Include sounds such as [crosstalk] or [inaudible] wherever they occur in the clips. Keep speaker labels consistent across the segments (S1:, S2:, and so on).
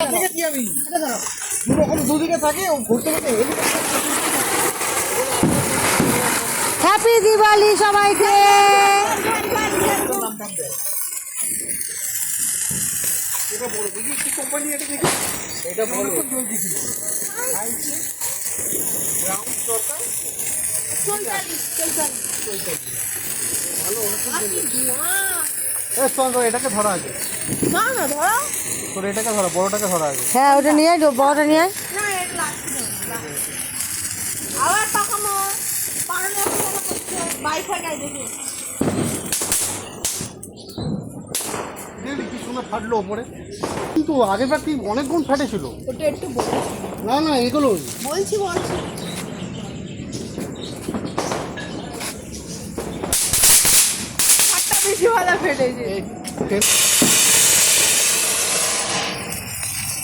S1: আমি দুদিকে থাকে ঘুরতে ঘুরতে
S2: হ্যাপি দিওয়ালি সবাইকে।
S1: এটা বড় দেখি কি কোম্পানি এটা দেখি এটা বড় গ্রাউন্ড দরকার এ চল এটাকে ধরা আছে।
S3: না না ধরো।
S1: তোর এটাকে ধরা বড়টাকে ধরা আছে
S2: হ্যাঁ ওটা নিয়ে আয় বড়টা নিয়ে আয়।
S3: আবার পাকামো করছে বাইক হয়ে যায় দেখি।
S1: কি সুন্দর ফাটলো ওপরে কিন্তু আগের বার কি অনেক গুণ ফাটেছিল?
S3: ওটা একটু
S1: না না এগুলো
S3: বলছি বলছি। বেশি ভালো ফেটেছে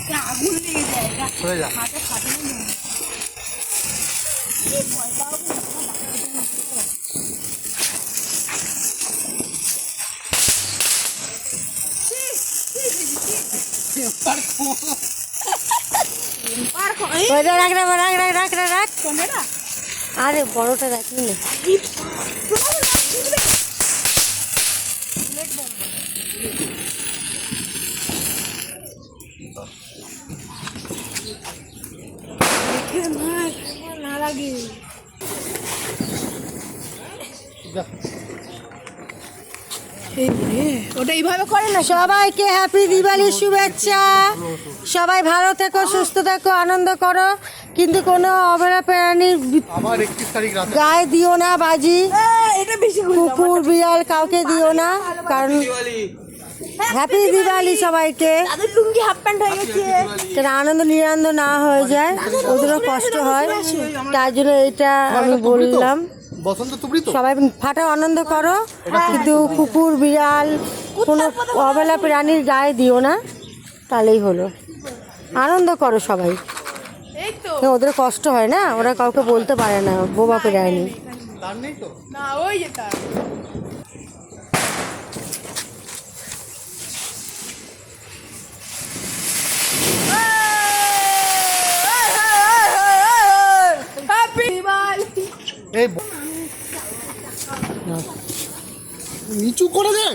S3: এটা আগুন লেগে যায়।
S1: সরে যা।
S3: হাতে
S2: রাখ রাখ রাখ রাখ রাখ রাখ রাখ আরে বড়টা রাখবি না।
S3: না লাগে। ওটা এইভাবে করে না
S2: সবাইকে হ্যাপি দিওয়ালির শুভেচ্ছা। সবাই ভালো থেকো সুস্থ থেকো আনন্দ করো। কিন্তু কোনো অবহেলা প্রাণীর গায়ে দিও না বাজি। কুকুর বিড়াল কাউকে দিও না কারণ হ্যাপি দিওয়ালি সবাইকে।
S3: লুঙ্গি হাফ প্যান্ট হয়ে গেছে।
S2: আনন্দ নিরানন্দ না হয়ে যায় ওদেরও কষ্ট হয়। তার জন্য এটা আমি বললাম।
S1: বসন্ত তুবড়ি তো।
S2: সবাই ফাটা আনন্দ করো। কিন্তু কুকুর বিড়াল কোনো অবেলা প্রাণীর গায়ে দিও না তাহলেই হলো। আনন্দ করো সবাই। হ্যাঁ, ওদের কষ্ট হয় না? ওরা কাউকে বলতে পারে না বোবা প্রাণী
S1: তার নেই তো।
S3: না ওই যেটা হ্যাপি দিওয়ালি
S1: এই নিচু করে দে।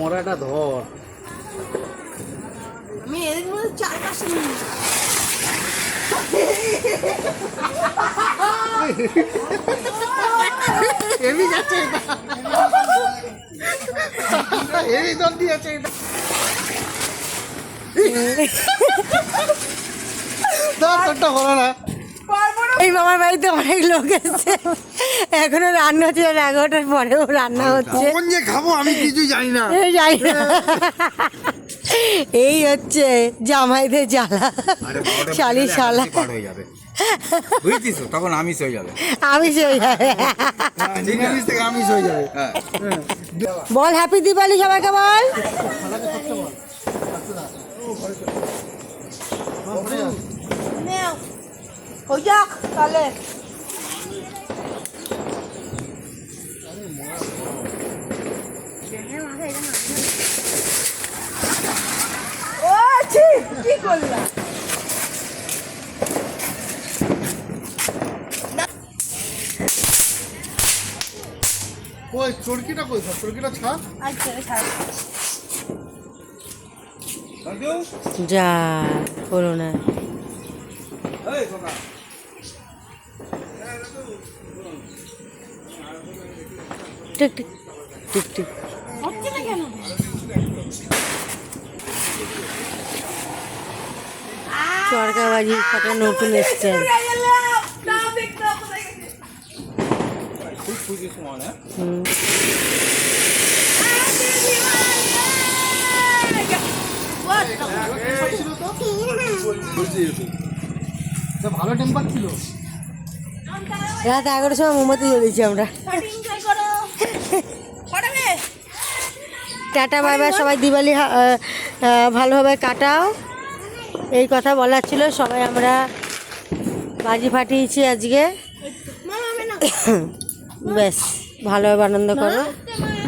S1: মরাটা ধর।
S3: আমি এদের মধ্যে
S1: হেভি যাচ্ছে এটা। হেভি দর দিয়েছে এটা। ধর হলো না।
S2: এই মামার বাড়িতে অনেক লোক এসছে। এখনও রান্না হচ্ছে এগারোটার পরেও রান্না হচ্ছে।
S1: খাব আমি কিছু জানি না।
S2: এই যাই না। এই হচ্ছে জামাইদের জ্বালা। শালি শালা।
S4: হয়ে বুঝছিস তখন আমিষ হয়ে যাবে।
S2: আমি সেই যাবে।
S1: নিরামিষ থেকে আমিষ হয়ে যাবে।
S4: হ্যাঁ।
S2: বল হ্যাপি দিওয়ালি সবাইকে বল।
S3: নেও। হয়ে যাক তাহলে। কি করলা
S1: কই চরকিটা কই সব? চরকিটা ছাড়।
S3: আচ্ছা ছাড়।
S2: যা হলো না।
S4: এই খোকা।
S2: টিক টিক টিক টিক।
S3: হচ্ছে না কেন?
S2: চরকাবাজি নতুন এসছে
S1: ভালো টেম্পার ছিল
S2: রাত এগারোটার সময় মোমবাতি জ্বলেছি আমরা। টাটা বাই বাই সবাই দিওয়ালি ভালোভাবে কাটাও। এই কথা বলার ছিল সবাই আমরা বাজি ফাটিয়েছি আজকে। [coughs] ব্যাস ভালোভাবে আনন্দ করো।